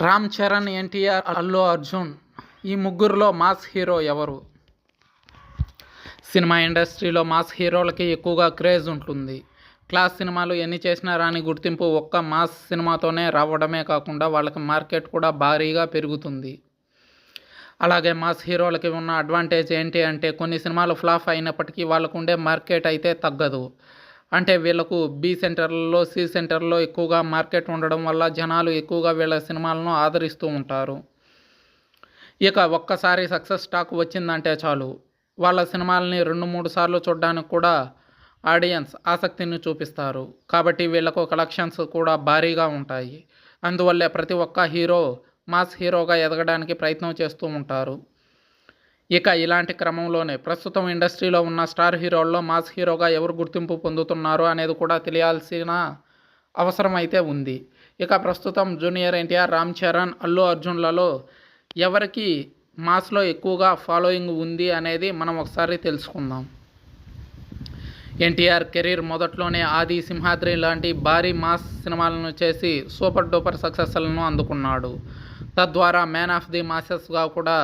రామ్ చరణ్ ఎన్టీఆర్ అల్లు అర్జున్ ఈ ముగ్గురులో mass hero ఎవరు? సినిమా ఇండస్ట్రీలో మాస్ హీరోలకి ఎక్కువగా క్రేజ్ ఉంటుంది. క్లాస్ సినిమాలు ఎన్ని చేసినా రాని గుర్తింపు ఒక్క మాస్ సినిమాతోనే రావడమే కాకుండా వాళ్ళకి మార్కెట్ కూడా భారీగా పెరుగుతుంది. అలాగే మాస్ హీరోలకి ఉన్న అడ్వాంటేజ్ ఏంటి అంటే కొన్ని సినిమాలు ఫ్లాప్ అయినప్పటికీ వాళ్ళకు ఉండే మార్కెట్ అయితే తగ్గదు. అంటే వీళ్ళకు బి సెంటర్లలో సి సెంటర్లో ఎక్కువగా మార్కెట్ ఉండడం వల్ల జనాలు ఎక్కువగా వీళ్ళ సినిమాలను ఆదరిస్తూ ఉంటారు. ఇక ఒక్కసారి సక్సెస్ స్టాక్ వచ్చిందంటే చాలు. వాళ్ళ సినిమాలని రెండు మూడు సార్లు చూడడానికి కూడా ఆడియన్స్ ఆసక్తిని చూపిస్తారు. కాబట్టి వీళ్ళకు కలెక్షన్స్ కూడా భారీగా ఉంటాయి. అందువల్లే ప్రతి ఒక్క హీరో మాస్ హీరోగా ఎదగడానికి ప్రయత్నం చేస్తూ ఉంటారు. ఇక ఇలాంటి క్రమంలోనే ప్రస్తుతం ఇండస్ట్రీలో ఉన్న స్టార్ హీరోల్లో మాస్ హీరోగా ఎవరు గుర్తింపు పొందుతున్నారు అనేది కూడా తెలియాల్సిన అవసరం అయితే ఉంది. ఇక ప్రస్తుతం జూనియర్ ఎన్టీఆర్ రామ్ చరణ్ అల్లు అర్జున్లలో ఎవరికి మాస్లో ఎక్కువగా ఫాలోయింగ్ ఉంది అనేది మనం ఒకసారి తెలుసుకుందాం. ఎన్టీఆర్ కెరీర్ మొదట్లోనే ఆది సింహాద్రి లాంటి భారీ మాస్ సినిమాలను చేసి సూపర్ డూపర్ సక్సెస్లను అందుకున్నాడు. తద్వారా మ్యాన్ ఆఫ్ ది మాసెస్గా కూడా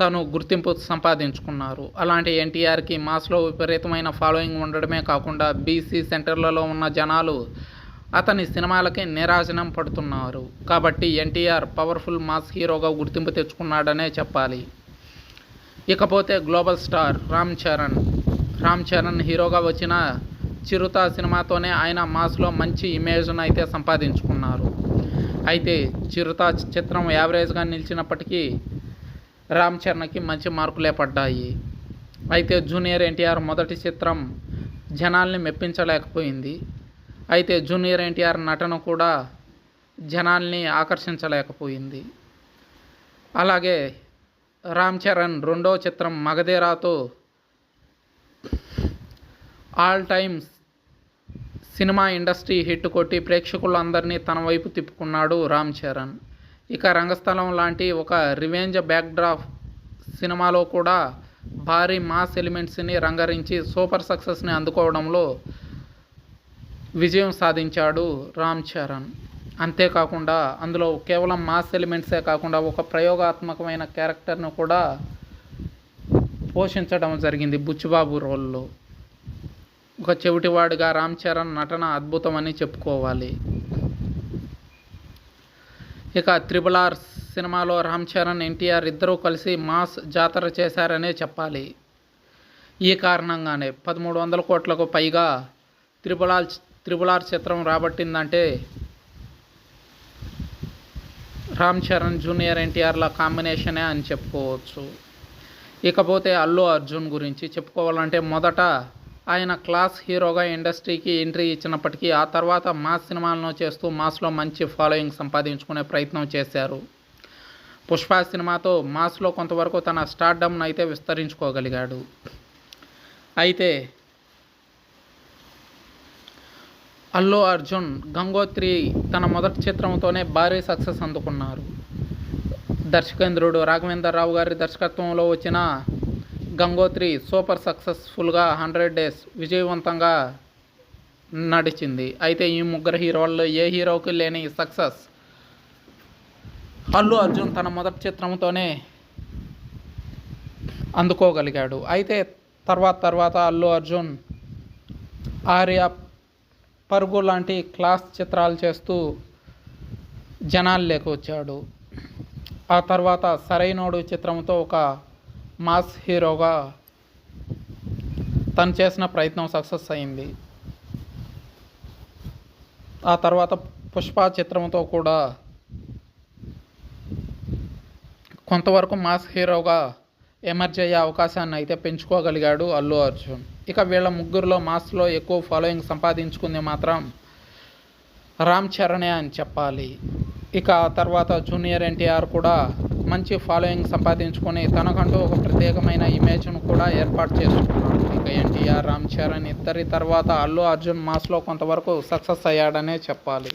తను గుర్తింపు సంపాదించుకున్నారు. అలాంటి ఎన్టీఆర్కి మాస్లో విపరీతమైన ఫాలోయింగ్ ఉండడమే కాకుండా బీసీ సెంటర్లలో ఉన్న జనాలు అతని సినిమాలకి నిరాశనం పడుతున్నారు. కాబట్టి ఎన్టీఆర్ పవర్ఫుల్ మాస్ హీరోగా గుర్తింపు తెచ్చుకున్నాడనే చెప్పాలి. ఇకపోతే గ్లోబల్ స్టార్ రామ్ చరణ్. రామ్ చరణ్ హీరోగా వచ్చిన చిరుత సినిమాతోనే ఆయన మాస్లో మంచి ఇమేజ్ను అయితే సంపాదించుకున్నారు. అయితే చిరుత చిత్రం యావరేజ్గా నిలిచినప్పటికీ రామ్ చరణ్కి మంచి మార్కులే పడ్డాయి. అయితే జూనియర్ ఎన్టీఆర్ మొదటి చిత్రం జనాల్ని మెప్పించలేకపోయింది. అయితే జూనియర్ ఎన్టీఆర్ నటన కూడా జనాల్ని ఆకర్షించలేకపోయింది. అలాగే రామ్ చరణ్ రెండో చిత్రం మగధీరాతో all times cinema industry hit కొట్టి ప్రేక్షకులందరినీ తన వైపు తిప్పుకున్నాడు రామ్ చరణ్. ఇక రంగస్థలం లాంటి ఒక రివెంజ్ బ్యాక్డ్రాప్ సినిమాలో కూడా భారీ మాస్ ఎలిమెంట్స్ని రంగరించి సూపర్ సక్సెస్ని అందుకోవడంలో విజయం సాధించాడు రామ్ చరణ్. అంతేకాకుండా అందులో కేవలం మాస్ ఎలిమెంట్సే కాకుండా ఒక ప్రయోగాత్మకమైన క్యారెక్టర్ను కూడా పోషించడం జరిగింది బుచ్చిబాబు రోల్లో. ఒక చెవిటివాడిగా రామ్ చరణ్ నటన అద్భుతమని చెప్పుకోవాలి. ఇక త్రిబుల్ ఆర్ సినిమాలో రామ్ చరణ్ ఎన్టీఆర్ ఇద్దరూ కలిసి మాస్ జాతర చేశారనే చెప్పాలి. ఈ కారణంగానే పదమూడు వందల కోట్లకు పైగా త్రిబుల్ ఆర్ త్రిబుల్ ఆర్ చిత్రం రాబట్టిందంటే రామ్ చరణ్ జూనియర్ ఎన్టీఆర్ల కాంబినేషనే అని చెప్పుకోవచ్చు. ఇకపోతే అల్లు అర్జున్ గురించి చెప్పుకోవాలంటే మొదట ఆయన క్లాస్ హీరోగా ఇండస్ట్రీకి ఎంట్రీ ఇచ్చినప్పటికీ ఆ తర్వాత మాస్ సినిమాలను చేస్తూ మాస్లో మంచి ఫాలోయింగ్ సంపాదించుకునే ప్రయత్నం చేశారు. పుష్ప సినిమాతో మాస్లో కొంతవరకు తన స్టార్డమ్ను అయితే విస్తరించుకోగలిగాడు. అయితే అల్లు అర్జున్ గంగోత్రి తన మొదటి చిత్రంతోనే భారీ సక్సెస్ అందుకున్నారు. దర్శకేంద్రుడు రాఘవేంద్ర రావు గారి దర్శకత్వంలో వచ్చిన గంగోత్రి సూపర్ సక్సెస్ఫుల్గా హండ్రెడ్ డేస్ విజయవంతంగా నడిచింది. అయితే ఈ ముగ్గురు హీరోల్లో ఏ హీరోకి లేని సక్సెస్? అల్లు అర్జున్ తన మొదటి చిత్రంతోనే అందుకోగలిగాడు. అయితే తర్వాత తర్వాత అల్లు అర్జున్ ఆర్య పరుగు లాంటి క్లాస్ చిత్రాలు చేస్తూ జనాల్లోకి వచ్చాడు. ఆ తర్వాత సరైనోడు చిత్రంతో ఒక మాస్ హీరోగా తను చేసిన ప్రయత్నం సక్సెస్ అయింది. ఆ తర్వాత పుష్ప చిత్రంతో కూడా కొంతవరకు మాస్ హీరోగా ఎమర్జ్ అయ్యే అవకాశాన్ని అయితే పెంచుకోగలిగాడు అల్లు అర్జున్. ఇక వీళ్ళ ముగ్గురులో మాస్లో ఎక్కువ ఫాలోయింగ్ సంపాదించుకుంది మాత్రం రామ్ చరణే అని చెప్పాలి. ఇక ఆ తర్వాత జూనియర్ ఎన్టీఆర్ కూడా మంచి ఫాలోయింగ్ సంపాదించుకొని తనకంటూ ఒక ప్రత్యేకమైన ఇమేజ్ను కూడా ఏర్పాటు చేసుకున్నాడు. ఇక ఎన్టీఆర్ రామ్ చరణ్ ఇద్దరి తర్వాత అల్లు అర్జున్ మాస్లో కొంతవరకు సక్సెస్ అయ్యాడనే చెప్పాలి.